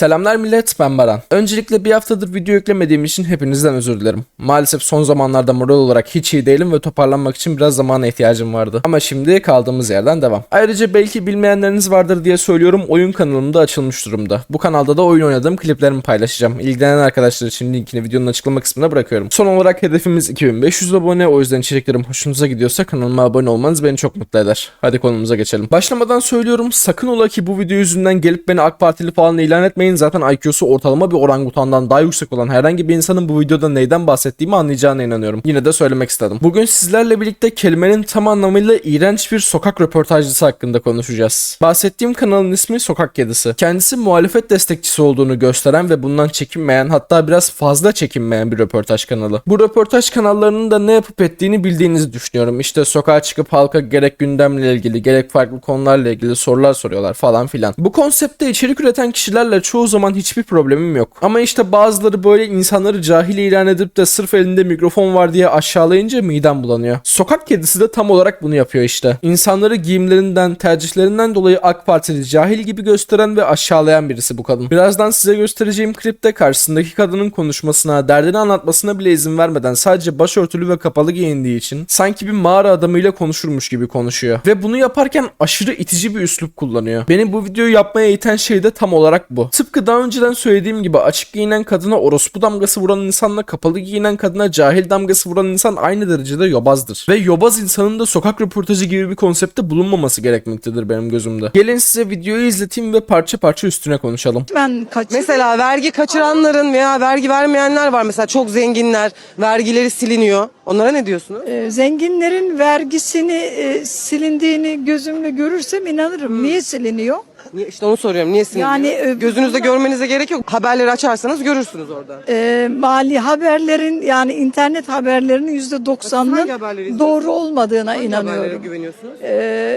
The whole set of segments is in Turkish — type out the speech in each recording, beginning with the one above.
Selamlar millet ben Baran. Öncelikle bir haftadır video yüklemediğim için hepinizden özür dilerim. Maalesef son zamanlarda moral olarak hiç iyi değilim ve toparlanmak için biraz zamana ihtiyacım vardı. Ama şimdi kaldığımız yerden devam. Ayrıca belki bilmeyenleriniz vardır diye söylüyorum oyun kanalım da açılmış durumda. Bu kanalda da oyun oynadığım kliplerimi paylaşacağım. İlgilenen arkadaşlar için linkini videonun açıklama kısmına bırakıyorum. Son olarak hedefimiz 2500 abone o yüzden içeriklerim hoşunuza gidiyorsa kanalıma abone olmanız beni çok mutlu eder. Hadi konumuza geçelim. Başlamadan söylüyorum sakın ola ki bu video yüzünden gelip beni AK Partili falan ilan etmeyin. Zaten IQ'su ortalama bir orangutandan daha yüksek olan herhangi bir insanın bu videoda neyden bahsettiğimi anlayacağına inanıyorum. Yine de söylemek istedim. Bugün sizlerle birlikte kelimenin tam anlamıyla iğrenç bir sokak röportajcısı hakkında konuşacağız. Bahsettiğim kanalın ismi Sokak Kedisi. Kendisi muhalefet destekçisi olduğunu gösteren ve bundan çekinmeyen hatta biraz fazla çekinmeyen bir röportaj kanalı. Bu röportaj kanallarının da ne yapıp ettiğini bildiğinizi düşünüyorum. İşte sokağa çıkıp halka gerek gündemle ilgili gerek farklı konularla ilgili sorular soruyorlar falan filan. Bu konseptte içerik üreten kişilerle çoğu zaman hiçbir problemim yok. Ama işte bazıları böyle insanları cahil ilan edip de sırf elinde mikrofon var diye aşağılayınca midem bulanıyor. Sokak kedisi de tam olarak bunu yapıyor işte. İnsanları giyimlerinden, tercihlerinden dolayı AK Partili cahil gibi gösteren ve aşağılayan birisi bu kadın. Birazdan size göstereceğim klipte karşısındaki kadının konuşmasına, derdini anlatmasına bile izin vermeden sadece başörtülü ve kapalı giyindiği için sanki bir mağara adamıyla konuşurmuş gibi konuşuyor. Ve bunu yaparken aşırı itici bir üslup kullanıyor. Beni bu videoyu yapmaya iten şey de tam olarak bu. Tıpkı daha önceden söylediğim gibi açık giyinen kadına orospu damgası vuran insanla kapalı giyinen kadına cahil damgası vuran insan aynı derecede yobazdır. Ve yobaz insanın da sokak röportajı gibi bir konsepte bulunmaması gerekmektedir benim gözümde. Gelin size videoyu izleteyim ve parça parça üstüne konuşalım. Ben kaç Mesela vergi kaçıranların veya vergi vermeyenler var. Mesela çok zenginler, vergileri siliniyor. Onlara ne diyorsunuz? e, zenginlerin vergisini e, silindiğini gözümle görürsem inanırım. Niye siliniyor? Niye, işte onu soruyorum. Niye siliniyor? Yani, e, Gözünüzde görmenize gerek yok. Haberleri açarsanız görürsünüz orada. E, mali haberlerin yani internet haberlerinin yüzde Hangi doksanının haberleri doğru olmadığına Hangi haberlere inanıyorum. güveniyorsunuz? E,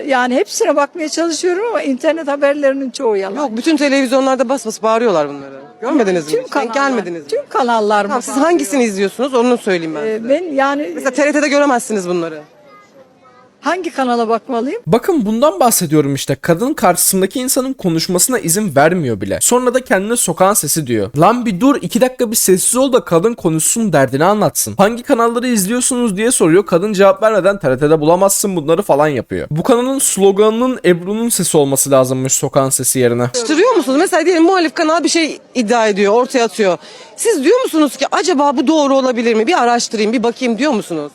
yani hepsine bakmaya çalışıyorum ama internet haberlerinin çoğu yalan. Yok bütün televizyonlarda bas bas bağırıyorlar bunları. Görmediniz mi? Tüm Hiç kanallar. Gelmediniz mi? Tüm kanallar. Tamam, bu siz hangisini izliyorsunuz onu söyleyeyim ben E, size. ben yani Mesela TRT'de göremezsiniz bunları. Hangi kanala bakmalıyım? Bakın bundan bahsediyorum işte. Kadın karşısındaki insanın konuşmasına izin vermiyor bile. Sonra da kendine sokağın sesi diyor. Lan bir dur iki dakika bir sessiz ol da kadın konuşsun derdini anlatsın. Hangi kanalları izliyorsunuz diye soruyor. Kadın cevap vermeden TRT'de bulamazsın bunları falan yapıyor. Bu kanalın sloganının Ebru'nun sesi olması lazımmış sokağın sesi yerine. Araştırıyor musunuz? Mesela diyelim muhalif kanal bir şey iddia ediyor, ortaya atıyor. Siz diyor musunuz ki acaba bu doğru olabilir mi? Bir araştırayım, bir bakayım diyor musunuz?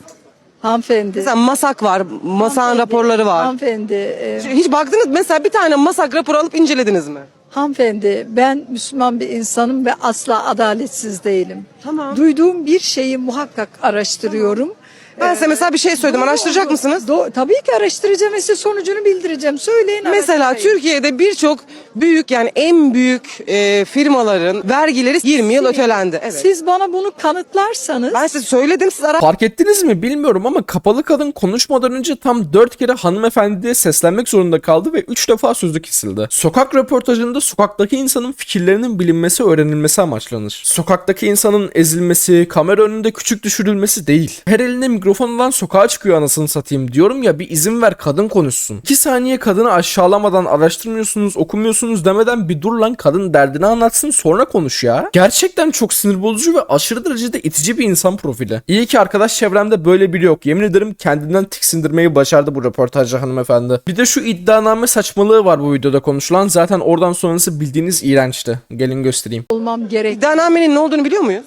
Hanımefendi. Mesela masak var, masağın Hanımefendi, raporları var. Hanımefendi. e, Hiç baktınız mı? mesela bir tane masak raporu alıp incelediniz mi? Hanımefendi ben Müslüman bir insanım ve asla adaletsiz değilim. Tamam. Duyduğum bir şeyi muhakkak araştırıyorum. Ben size mesela bir şey söyledim. Doğru Araştıracak mısınız? Do- tabii ki araştıracağım ve size sonucunu bildireceğim. Söyleyin Mesela araştırayım. Türkiye'de birçok büyük yani en büyük e, firmaların vergileri 20 yıl ötelendi. Evet. Siz bana bunu kanıtlarsanız Ben size söyledim siz ara Fark ettiniz mi bilmiyorum ama kapalı kadın konuşmadan önce tam 4 kere hanımefendi diye seslenmek zorunda kaldı ve 3 defa sözü kesildi. Sokak röportajında sokaktaki insanın fikirlerinin bilinmesi öğrenilmesi amaçlanır. Sokaktaki insanın ezilmesi, kamera önünde küçük düşürülmesi değil. Her eline mikrofon alan sokağa çıkıyor anasını satayım diyorum ya bir izin ver kadın konuşsun. 2 saniye kadını aşağılamadan araştırmıyorsunuz okumuyorsunuz demeden bir dur lan kadın derdini anlatsın sonra konuş ya. Gerçekten çok sinir bozucu ve aşırı derecede itici bir insan profili. İyi ki arkadaş çevremde böyle biri yok. Yemin ederim kendinden tiksindirmeyi başardı bu röportajcı hanımefendi. Bir de şu iddianame saçmalığı var bu videoda konuşulan. Zaten oradan sonrası bildiğiniz iğrençti. Gelin göstereyim. olmam gerek. iddianamenin ne olduğunu biliyor muyuz?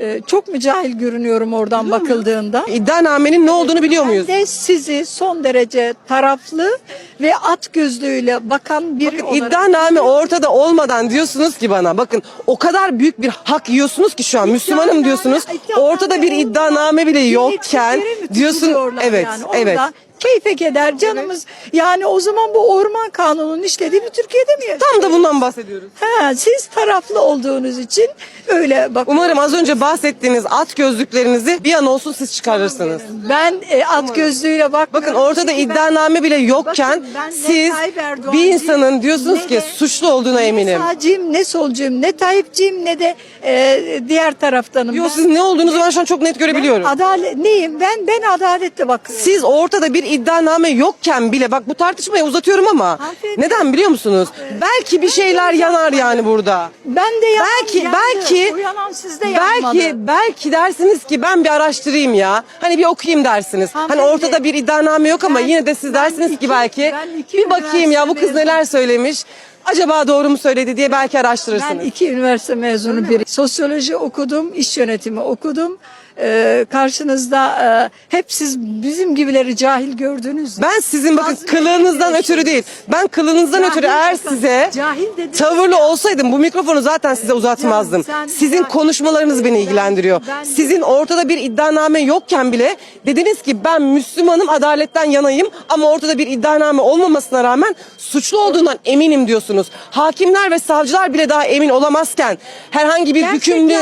Ee, çok mu cahil görünüyorum oradan bakıldığında? İddianamenin ne olduğunu biliyor muyuz? Ben de sizi son derece taraflı ve at gözlüğüyle bakan biri olarak... İddianame ortada olmadan diyorsunuz ki bana bakın o kadar büyük bir hak yiyorsunuz ki şu an Müslümanım diyorsunuz. Ortada bir iddianame bile yokken diyorsun evet yani? evet. Keyfe keder canımız. Yani o zaman bu orman kanununun işlediği bir Türkiye'de mi yaşıyoruz? Tam da bundan bahsediyoruz. Ha, siz taraflı olduğunuz için öyle bak. Umarım az önce bahsettiğiniz at gözlüklerinizi bir an olsun siz çıkarırsınız. Ben e, at gözlüğüyle bak. Bakın ortada iddianame bile yokken Bakın ben ne siz Tayyip Erdoğancıyım, bir insanın diyorsunuz ne ki de- suçlu olduğuna eminim. Ne sağcıyım ne solcuyum ne Tayyipçiyim ne de e, diğer taraftanım. Yok Ben- siz ne olduğunuzu ben şu an çok net görebiliyorum. Adalet neyim? Ben ben adaletle bakıyorum. Siz ortada bir iddianame yokken bile bak bu tartışmayı uzatıyorum ama Hanımefendi. neden biliyor musunuz? Belki bir şeyler yanar yani burada. Ben de yandım, Belki yandı. belki Uyanan sizde yanmadı. belki belki dersiniz ki ben bir araştırayım ya. Hani bir okuyayım dersiniz. Hani Hanımefendi, ortada bir iddianame yok ama ben- yine de siz ben dersiniz iki- ki belki ben iki bir bakayım ya bu kız üniversite neler söylemiş. Acaba doğru mu söyledi diye belki araştırırsınız. Ben iki üniversite mezunu biri. Sosyoloji okudum, iş yönetimi okudum. Ee, karşınızda e, hep siz bizim gibileri cahil gördünüz. Ben sizin bakın Bazı kılığınızdan ötürü değil. Ben kılığınızdan Cahil ötürü eğer bakın, size cahil dediniz tavırlı olsaydım bu mikrofonu zaten size uzatmazdım. Sen- Sizin ben- konuşmalarınız beni ben- ilgilendiriyor. ben- Sizin ortada bir iddianame yokken bile dediniz ki ben Müslümanım adaletten yanayım ama ortada bir iddianame olmamasına rağmen suçlu olduğundan eminim diyorsunuz. Hakimler ve savcılar bile daha emin olamazken herhangi bir hükümlü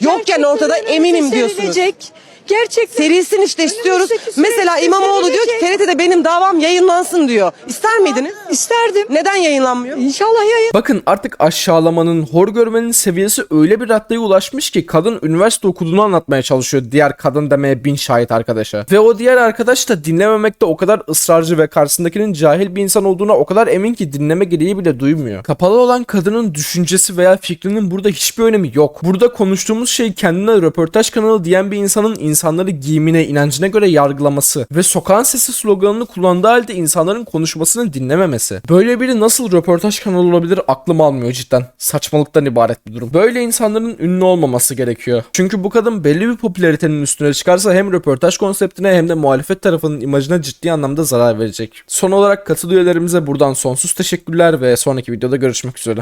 yokken ortada eminim diyorsunuz. Gerçekten. Serilsin işte istiyoruz. Önümüzdeki Mesela süreçte İmamoğlu diyor ki serilecek. TRT'de benim davam yayınlansın diyor. İster miydiniz? İsterdim. Neden yayınlanmıyor? İnşallah yayın. Bakın artık aşağılamanın, hor görmenin seviyesi öyle bir raddeye ulaşmış ki kadın üniversite okuduğunu anlatmaya çalışıyor diğer kadın demeye bin şahit arkadaşa. Ve o diğer arkadaş da dinlememekte o kadar ısrarcı ve karşısındakinin cahil bir insan olduğuna o kadar emin ki dinleme gereği bile duymuyor. Kapalı olan kadının düşüncesi veya fikrinin burada hiçbir önemi yok. Burada konuştuğumuz şey kendine röportaj kanalı diyen bir insanın insanları giyimine, inancına göre yargılaması ve sokağın sesi sloganını kullandığı halde insanların konuşmasını dinlememesi. Böyle biri nasıl röportaj kanalı olabilir aklım almıyor cidden. Saçmalıktan ibaret bir durum. Böyle insanların ünlü olmaması gerekiyor. Çünkü bu kadın belli bir popülaritenin üstüne çıkarsa hem röportaj konseptine hem de muhalefet tarafının imajına ciddi anlamda zarar verecek. Son olarak katıl üyelerimize buradan sonsuz teşekkürler ve sonraki videoda görüşmek üzere.